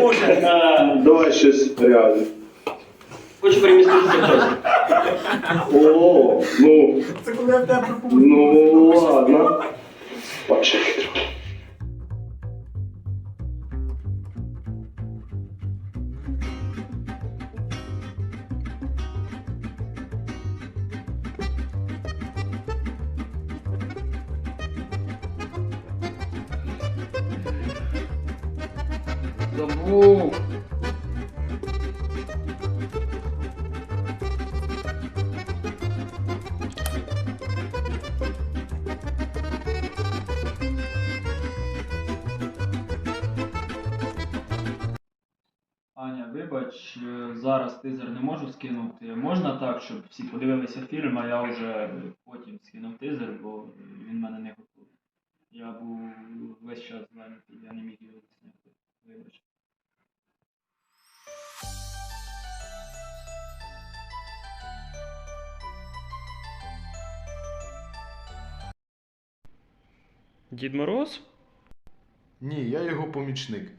Може. Давай щось реальне. Хочу переміститися в часі. О, ну, Це коли я тебе пропоную. ну ладно. Почекай трохи. Забув. Аня, вибач, е, зараз тизер не можу скинути. Можна так, щоб всі подивилися фільм, а я вже потім скинув тизер, бо він мене не готовий. Я був весь час зайнятий, я не міг Дід Мороз? Ні, я його помічник.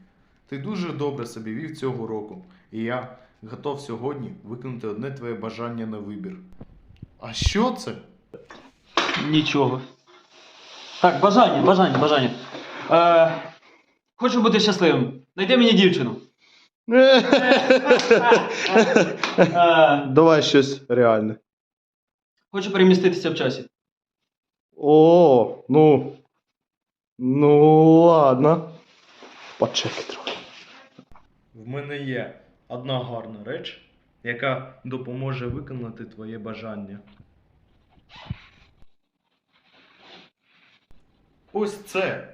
Ти дуже добре себе вів цього року, і я готов сьогодні виконати одне твоє бажання на вибір. А що це? Нічого. Так, бажання, бажання, бажання. Е, хочу бути щасливим. Найди мені дівчину. Е, Давай щось реальне. хочу переміститися в часі. О, ну. Ну ладно. Почекай трохи. В мене є одна гарна реч, яка допоможе виконати твоє бажання. Ось це.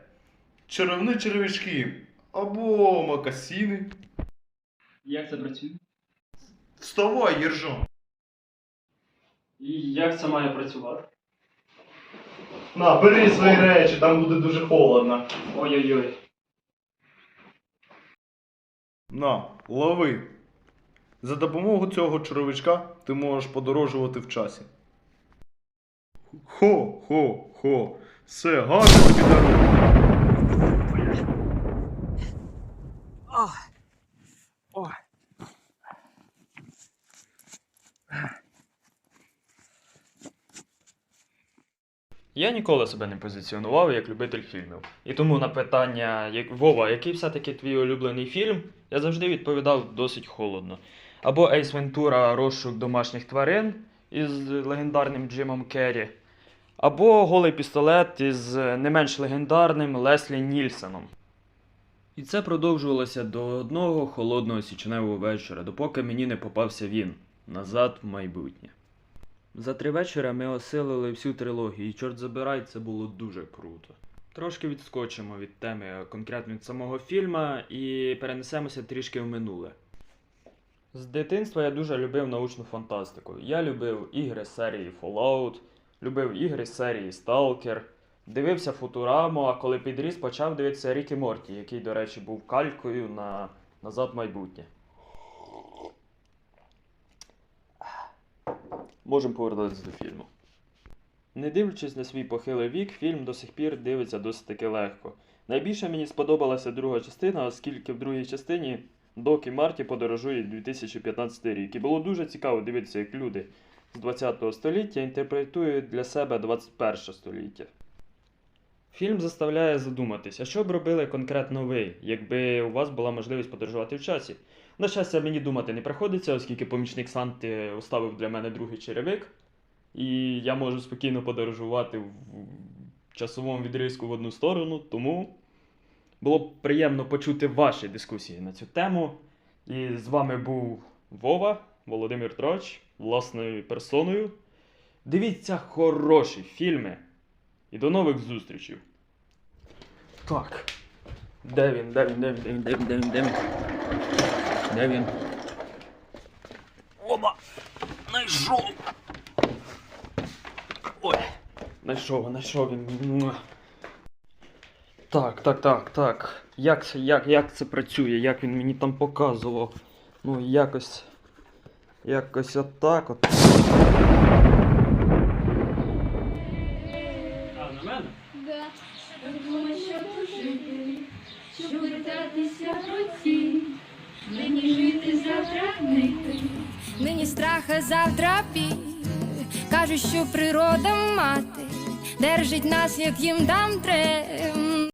Черевні черевички або макасіни. Як це працює? Вставай, Єржон! І як це має працювати? На, бери свої речі, там буде дуже холодно. Ой-ой-ой. На, лови. За допомогою цього черевичка ти можеш подорожувати в часі. Хо, хо, хо. Все, гарно тобі дорога. Я ніколи себе не позиціонував як любитель фільмів. І тому на питання, як Вова, який все-таки твій улюблений фільм, я завжди відповідав досить холодно. Або Ейс Вентура Розшук домашніх тварин із легендарним Джимом Керрі, або Голий пістолет із не менш легендарним Леслі Нільсоном. І це продовжувалося до одного холодного січневого вечора, допоки мені не попався він назад в майбутнє. За три вечора ми осилили всю трилогію, і чорт забирай, це було дуже круто. Трошки відскочимо від теми, конкретно від самого фільма, і перенесемося трішки в минуле. З дитинства я дуже любив научну фантастику. Я любив ігри серії Fallout, любив ігри серії Stalker, дивився Футураму, а коли підріс, почав дивитися Рік і Морті, який, до речі, був калькою на Назад майбутнє. Можемо повернутися до фільму. Не дивлячись на свій похилий вік, фільм до сих пір дивиться досить таки легко. Найбільше мені сподобалася друга частина, оскільки в другій частині Док і Марті подорожують 2015 рік. І було дуже цікаво дивитися, як люди з 20 століття інтерпретують для себе 21 століття. Фільм заставляє задуматися, що б робили конкретно ви, якби у вас була можливість подорожувати в часі. На щастя, мені думати не приходиться, оскільки помічник Санти оставив для мене другий черевик, і я можу спокійно подорожувати в часовому відрізку в одну сторону, тому було б приємно почути ваші дискусії на цю тему. І з вами був Вова, Володимир Троч, власною персоною. Дивіться хороші фільми. І до нових зустрічей. Так. Де він, де він, де він, де він, де він, де він, де він. Де він? Оба! Найшов! Ой! Найшов, знайшов він. Ну. Так, так, так, так. Як це як, як це працює, як він мені там показував. Ну, якось. Якось отак от. жінка, думає, щоб жити, щоб летатися в руці, нині жити завтра нити. Нині страха завтра пі. Кажуть, що природа мати держить нас, як їм дам трем.